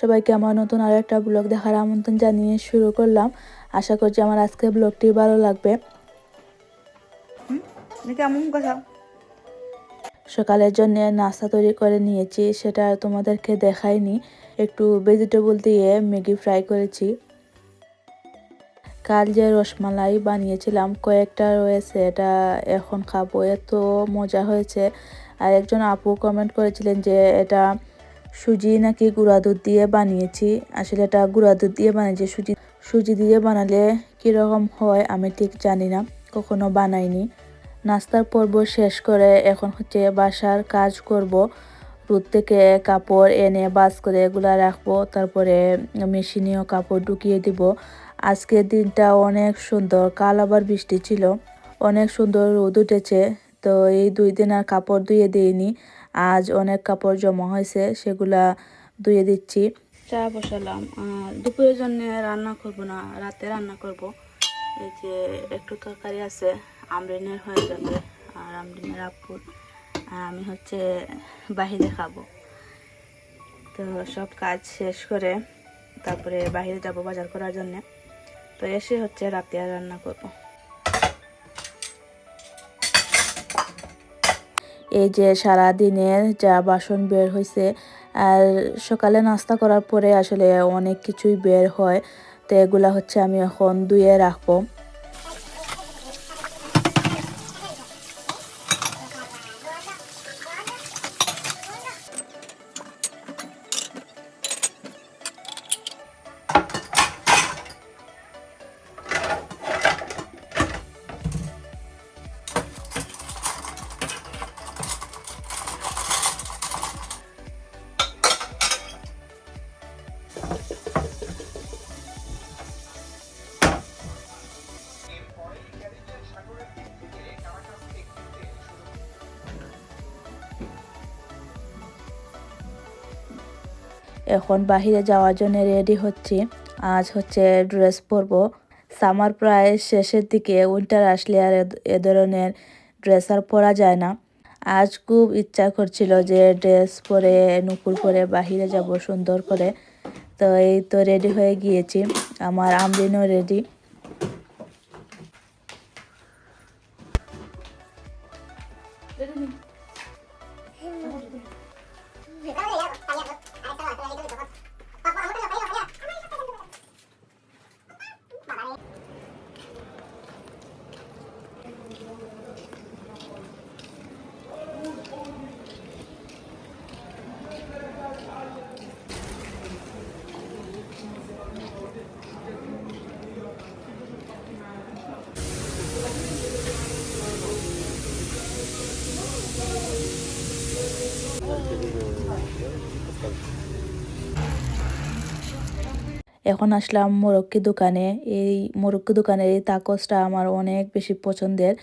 সবাইকে আমার নতুন আরও একটা ব্লগ দেখার আমন্ত্রণ জানিয়ে শুরু করলাম। আশা করছি আমার আজকের ব্লগটি ভালো লাগবে। কেমন কথা? সকালের জন্য নাস্তা তৈরি করে নিয়েছি সেটা তোমাদেরকে দেখাইনি। একটু ভেজিটেবল দিয়ে ম্যাগি ফ্রাই করেছি। কাল যে রসমালাই বানিয়েছিলাম কয়েকটা রয়েছে এটা এখন খাব এত মজা হয়েছে। আর একজন আপু কমেন্ট করেছিলেন যে এটা সুজি নাকি গুঁড়া দুধ দিয়ে বানিয়েছি। আসলে এটা গুঁড়া দুধ দিয়ে বানিয়েছি সুজি সুজি দিয়ে বানালে কীরকম হয় আমি ঠিক জানি না। কখনো বানাইনি। নাস্তার পর্ব শেষ করে এখন হচ্ছে বাসার কাজ করব। রোদ থেকে কাপড় এনে বাস করে এগুলা রাখব। তারপরে মেশিনেও কাপড় ঢুকিয়ে দিব। আজকের দিনটা অনেক সুন্দর। কাল আবার বৃষ্টি ছিল। অনেক সুন্দর রোদ উঠেছে। তো এই দুই দিন আর কাপড় ধুয়ে দিইনি। আজ অনেক কাপড় জমা হয়েছে, সেগুলা ধুয়ে দিচ্ছি। চা বসালাম। আর দুপুরের জন্য রান্না করব না, রাতে রান্না করব। এই যে একটু তরকারি আছে, আমরিনের হয়ে যাবে, আর আমরিনের আপুর আর আমি হচ্ছে বাহিরে খাব। তো সব কাজ শেষ করে তারপরে বাহিরে যাব বাজার করার জন্য। তো এসে হচ্ছে রাতে রান্না করব। এই যে সারা দিনের যা বাসন বের হয়েছে আর সকালে নাস্তা করার পরে আসলে অনেক কিছুই বের হয়। তো এগুলা হচ্ছে আমি এখন ধুয়ে রাখব। এখন বাহিরে যাওয়ার জন্য রেডি হচ্ছি। আজ হচ্ছে ড্রেস পরব। সামার প্রায় শেষের দিকে উইন্টার আসলে আর এ- ধরনের ড্রেস আর পরা যায় না। আজ খুব ইচ্ছা করছিল যে ড্রেস পরে নুকুল পরে বাহিরে যাব সুন্দর করে। তো এই তো রেডি হয়ে গিয়েছি। আমার আমরিনও রেডি এখন আসলাম মোরক্কি দোকানে। এই মোরক্কি দোকানের এই তাকসটা আমার অনেক বেশি পছন্দের।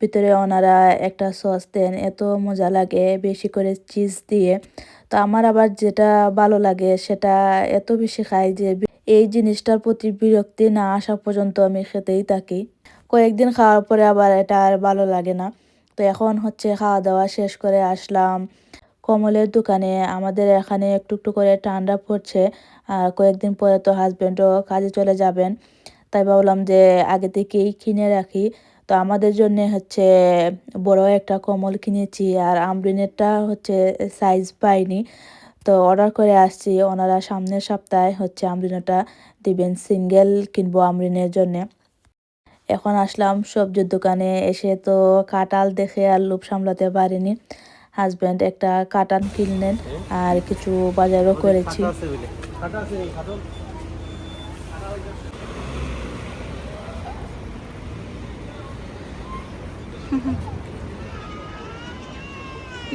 ভিতরে ওনারা একটা সস দেন, এত মজা লাগে বেশি করে চিজ দিয়ে। তো আমার আবার যেটা ভালো লাগে সেটা এত বেশি খাই যে এই জিনিসটার প্রতি বিরক্তি না আসা পর্যন্ত আমি খেতেই থাকি। কয়েকদিন খাওয়ার পরে আবার এটা আর ভালো লাগে না। তো এখন হচ্ছে খাওয়া দাওয়া শেষ করে আসলাম। কমলের দোকানে আমাদের এখানে একটু একটু করে ঠান্ডা পড়ছে, আর কয়েকদিন পরে তো হাজব্যান্ডও কাজে চলে যাবেন। তাই ভাবলাম যে আগে থেকেই কিনে রাখি। তো আমাদের জন্য হচ্ছে বড় একটা কমল কিনেছি, আর আমরিনেরটা হচ্ছে সাইজ পাইনি। তো অর্ডার করে আসছি, ওনারা সামনের সপ্তাহে হচ্ছে আমরিনটা দিবেন সিঙ্গেল কিনবো আমরিনের জন্যে। এখন আসলাম সবজির দোকানে, এসে তো কাটাল দেখে আর লোভ সামলাতে পারিনি। হাজব্যান্ড একটা কাটান কিনলেন আর কিছু বাজারও করেছি।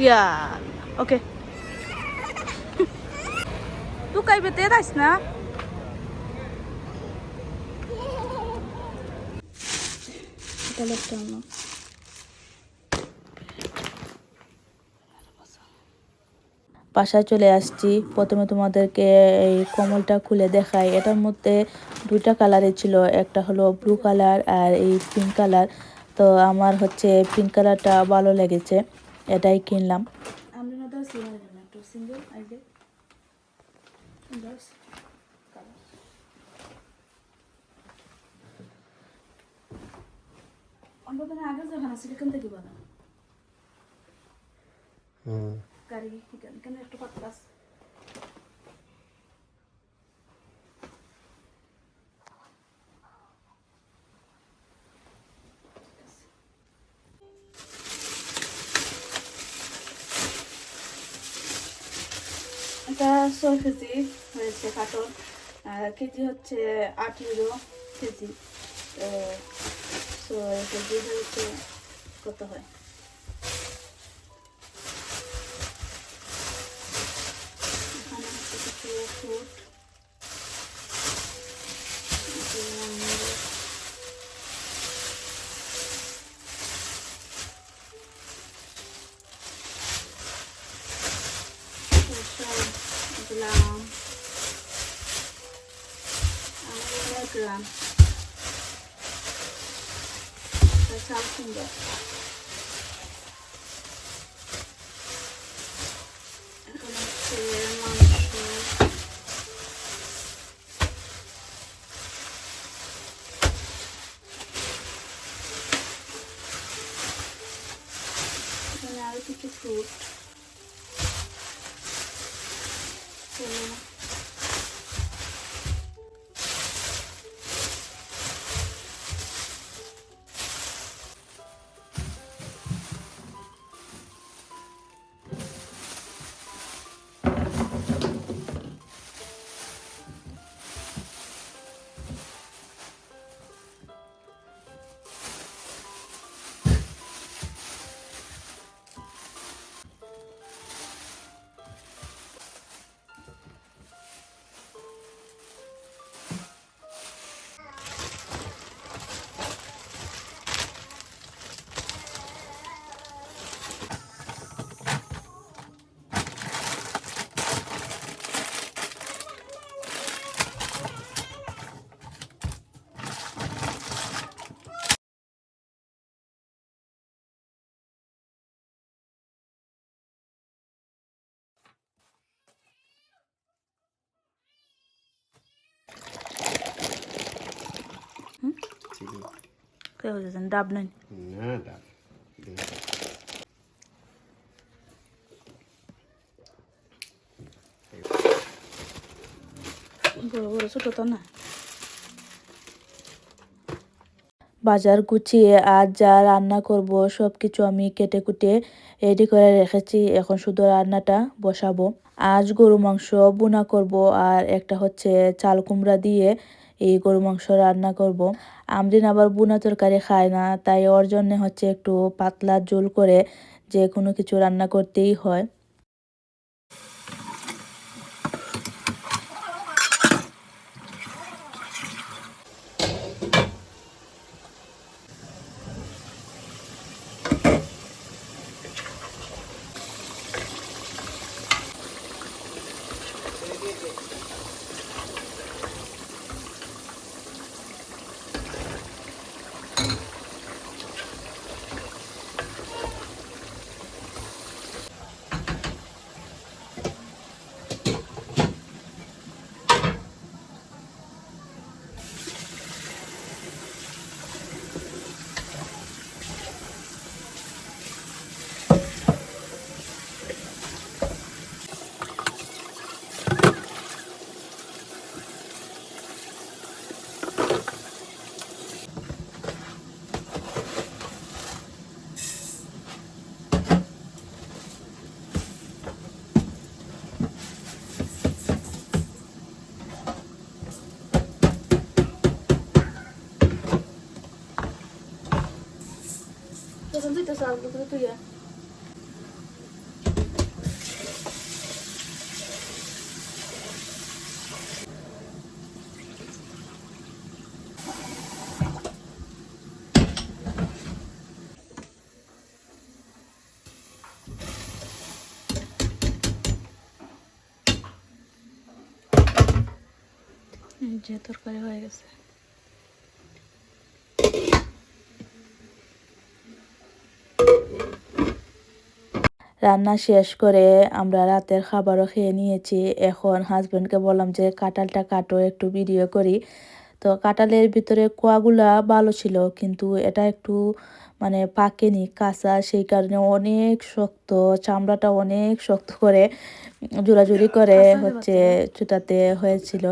ইয়া ওকে। না। বাসায় চলে আসছি। প্রথমে তোমাদেরকে এই কমলটা খুলে দেখাই। এটার মধ্যে দুইটা কালারের ছিল। একটা হলো ব্লু কালার আর এই পিঙ্ক কালার তো আমার হচ্ছে পিঙ্ক কালারটা ভালো লেগেছে। এটাই কিনলাম। কালার আগে যখন আসি এখান থেকে বানা হুম। গাড়ি এখান কেন একটু পাতলা। এটা ছয় কেজি হয়েছে কাটন কেজি হচ্ছে আঠেরো কেজি। তো ছয় কেজি হয়েছে, কত হয়? গ্রাম গ্রাম চাল সুন্দর এখন হচ্ছে মাংস এখানে আরও কিছু ফ্রুট சொல்லணும் কে বুঝেছেন ডাব নাই না ডাব বড় বড় ছোট তো না বাজার গুছিয়ে আজ যা রান্না করব সব কিছু আমি কেটে কুটে রেডি করে রেখেছি। এখন শুধু রান্নাটা বসাবো। আজ গরু মাংস বোনা করব আর একটা হচ্ছে চাল কুমড়া দিয়ে এই গরু মাংস রান্না করব। আমরিন আবার বুনা তরকারি খায় না, তাই ওর জন্য হচ্ছে একটু পাতলা ঝোল করে যে কোনো কিছু রান্না করতেই হয়। Zazazito salgı gotuję. যে তরকারি হয়ে গেছে রান্না শেষ করে আমরা রাতের খাবারও খেয়ে নিয়েছি। এখন হাজব্যান্ডকে বললাম যে কাঁঠালটা কাটো একটু ভিডিও করি। তো কাঁঠালের ভিতরে কোয়াগুলা ভালো ছিল কিন্তু এটা একটু মানে পাকেনি কাঁচা সেই কারণে অনেক শক্ত চামড়াটা অনেক শক্ত করে জোড়াজুড়ি করে হচ্ছে চুটাতে হয়েছিল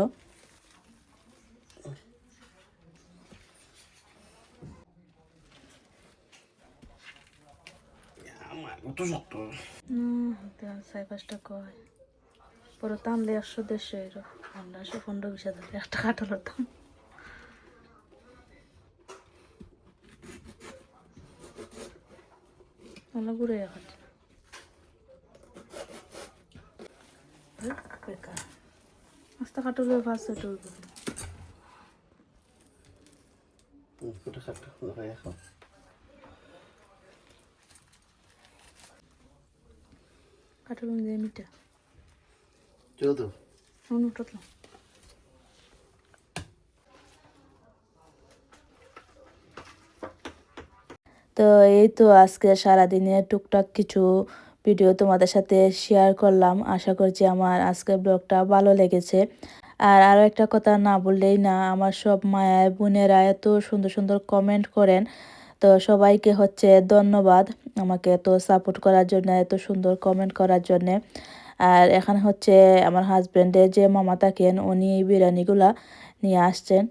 আমার কত শক্ত পাঁচটা কয়। পরে টানলে একশো দেড়শো এরো। পনেরোশো পনেরো বিশ হাজার একটা কাঁঠালের দাম ভালো ঘুরে এখন আস্তে কাটলে ফার্স্ট টুলবে কত তো। এই তো আজকে সারাদিনে টুকটাক কিছু ভিডিও তোমাদের সাথে শেয়ার করলাম। আশা করছি আমার আজকের ব্লগটা ভালো লেগেছে। আর আরও একটা কথা না বললেই না আমার সব মায়ের বোনেরা এত সুন্দর সুন্দর কমেন্ট করেন। তো সবাইকে হচ্ছে ধন্যবাদ আমাকে এত সাপোর্ট করার জন্য, এত সুন্দর কমেন্ট করার জন্যে। আর এখানে হচ্ছে আমার হাজব্যান্ডের যে মামা থাকেন, উনি এই বিরিয়ানিগুলা নিয়ে আসছেন।